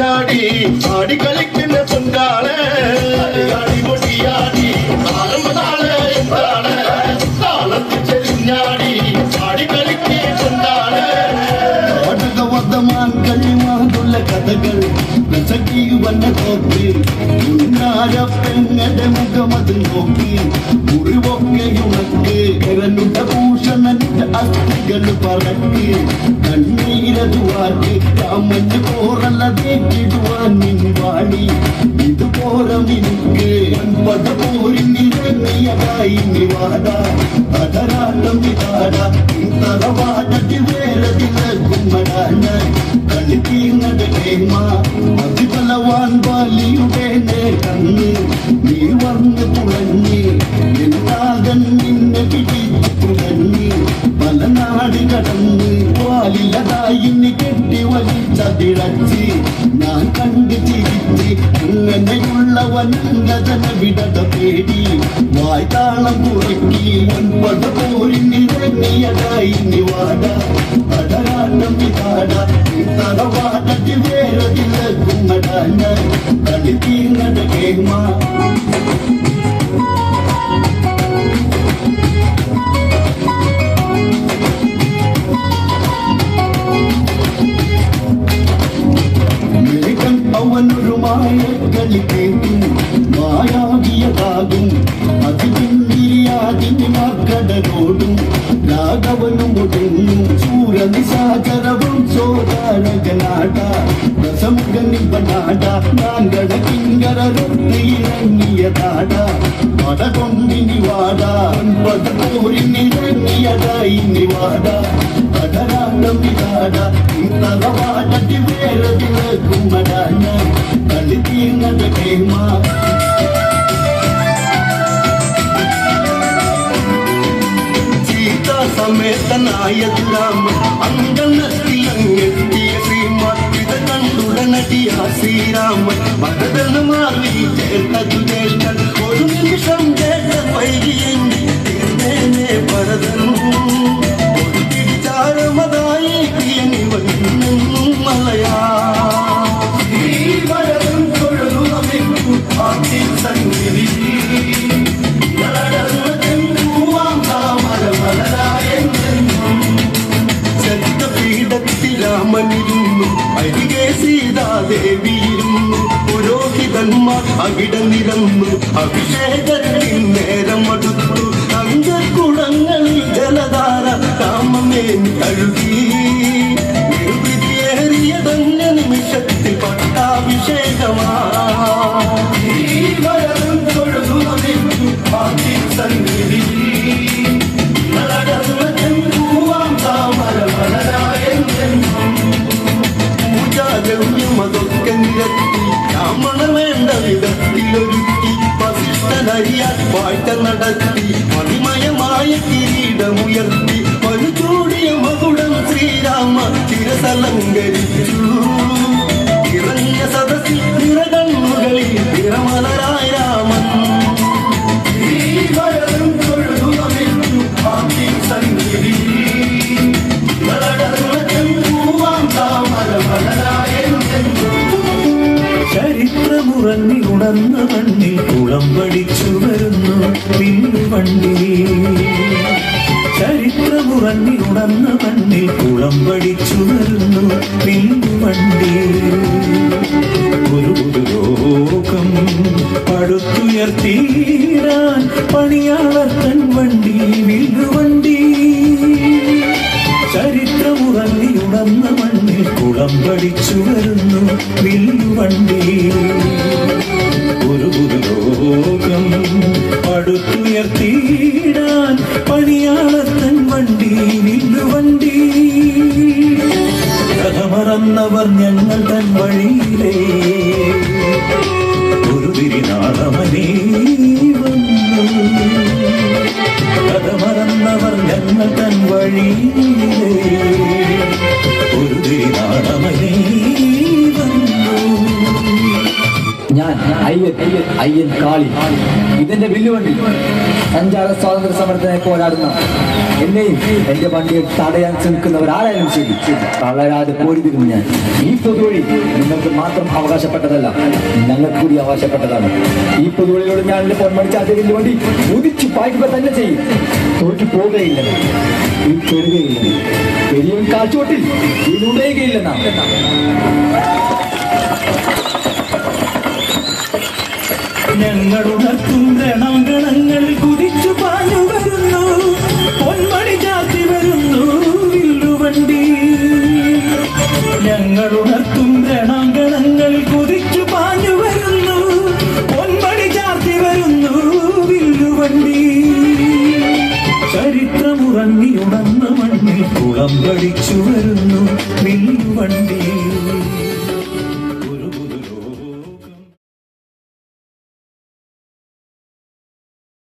ചെരിഞ്ഞാടി ആടി കളിക്കുന്ന പൊങ്കാളെ കളിയാടി മുടിയാടി താളം കാളയും കാള താളത്തിൽ ചെരിഞ്ഞാടി ആടി കളിക്കുന്ന പൊങ്കാളെ വടകവധമാൻ കഴിമാതുള്ള കഥകൾ പ്രസക്തിയുവന്ന നോക്കി ഉന്നാര പെങ്ങടെ മുഖമത് നോക്കി. മുറിവൊക്കെയുണക്ക് കിരനുട ഭൂഷണന്റെ അസ്ഥികൾ പറക്ക്. நீரதுவார்க்கு காமஞ்சு போரல்ல வேற்றிடுவான் மின் வாணி இது போரமினுக்கு பட போரின் நிரம்பியதாய் நிவாடா. அதராட்டம் விதாடா தலவாடத்தில் வேறதில்ல கும்மடான கணித்தீர்ந்ததேமா மதி பலவான் பாலியுடனே கண்ணு. நீ வந்து புலன்னி விடத பேடி வாய்த்தாளம் குறைக்கி ஒன்பத போரின் நிறங்கியதாய் நிவாடா கடலாட்டம் விதாடா தரவாடத்தி வேறதில்ல குங்கடான தனி தீர்ந்தத கேமா അവനൊരു മായ കളി കേൾക്കും മായാവിയതാകും അതിപിന്തിരിയാതിന് മാർക്കടനോടും രാഘവനും ഒടുങ്ങും സൂര്യനിശാചരവും സോദാരകനാട രസമുഖനിബനാട നാങ്കട കിങ്കരൊത്തിയിറങ്ങിയതാട പടകൊണ്ടിനി വാട പടപോരിനിറങ്ങിയതായി നിവാട പടരാട്ടം വിതാട തറവാടത്തി വേറതില കുമ്മടാന కలిపి నన్ను ప్రేమ. సీతా సమేత నాయకురామ అంగన శ్రీలంగెత్తియ శ్రీమ కృతకంఠుడ నటియ శ్రీరామ. భరతన మారి చేత അവിടെ നിരന്നു അഭിഷേകത്തിൻ നേരം അടുത്തു അങ്കക്കുടങ്ങളിൽ ജലധാര കാമമേ കഴുകി நடத்தி மணிமயமாய கிரீடம் உயர்த்தி மனு சூடிய மகுடம் ஸ்ரீராம திரசலங்கரி മണ്ണിൽ കുളം പഠിച്ചു വരുന്നു പിന്നുവണ്ടി ചരിത്രമുറങ്ങി ഉണർന്ന മണ്ണിൽ കുളം പഠിച്ചു വരുന്നു പിന്നുവണ്ടി ഒരു ലോകം പടുത്തുയർത്തീരാൻ പണിയാളത്തൻ വണ്ടി വില്ലുവണ്ടി ചരിത്രമുറങ്ങിയുണർന്ന മണ്ണിൽ കുളം പഠിച്ചു വരുന്നു വില്ലുവണ്ടി ഒരു ലോകം പടുത്തുയർത്തിയിടാൻ പണിയാളത്തൻ വണ്ടി വില്ലുവണ്ടി കഥ മറന്നവർ ഞങ്ങൾ തൻ വഴിയിലേ. ഒരു തിരിനാളമനേ വന്നു. കഥ മറന്നവർ ഞങ്ങൾ തൻ വഴിയിലേ. അയ്യൻ അയ്യൻ കാളി. ഇതിന്റെ വില്ലുവണ്ടി സഞ്ചാര സ്വാതന്ത്ര്യ സമരത്തിനായി പോരാടുന്ന എന്നെയും എന്റെ വണ്ടിയെ തടയാൻ ശ്രമിക്കുന്നവരാരായാലും ശരി. തളരാതെ പോരിതിരുന്നു ഞാൻ. ഈ പൊതുവഴി നിങ്ങൾക്ക് മാത്രം അവകാശപ്പെട്ടതല്ല ഞങ്ങൾക്ക് കൂടി അവകാശപ്പെട്ടതാണ്. ഈ പൊതുവഴിയോട് ഞാൻ എന്റെ പൊന്മണി ചാറ്റലിന് വേണ്ടി ഉദിച്ചു പായിക്കുക തന്നെ ചെയ്യും. തോറ്റു പോകുകയില്ല ഈ പെടുകയില്ല പെരിയൻ കാച്ചോട്ടിൽ ഇതിലുടയുകയില്ല നാം ഞങ്ങളുണർത്തും രണാങ്കണങ്ങൾ കുതിച്ചു പാഞ്ഞു വരുന്നു. പൊന്മണി ചാത്തി വരുന്നു വില്ലുവണ്ടി. ഞങ്ങളുടെ രണാങ്കണങ്ങൾ കുതിച്ചു പാഞ്ഞു വരുന്നു. പൊന്മണി ചാത്തി വരുന്നു വില്ലുവണ്ടി. ചരിത്രമുറങ്ങിയുണർന്ന മണ്ണിൽ കുളം പഠിച്ചു വരുന്നു വില്ലുവണ്ടി.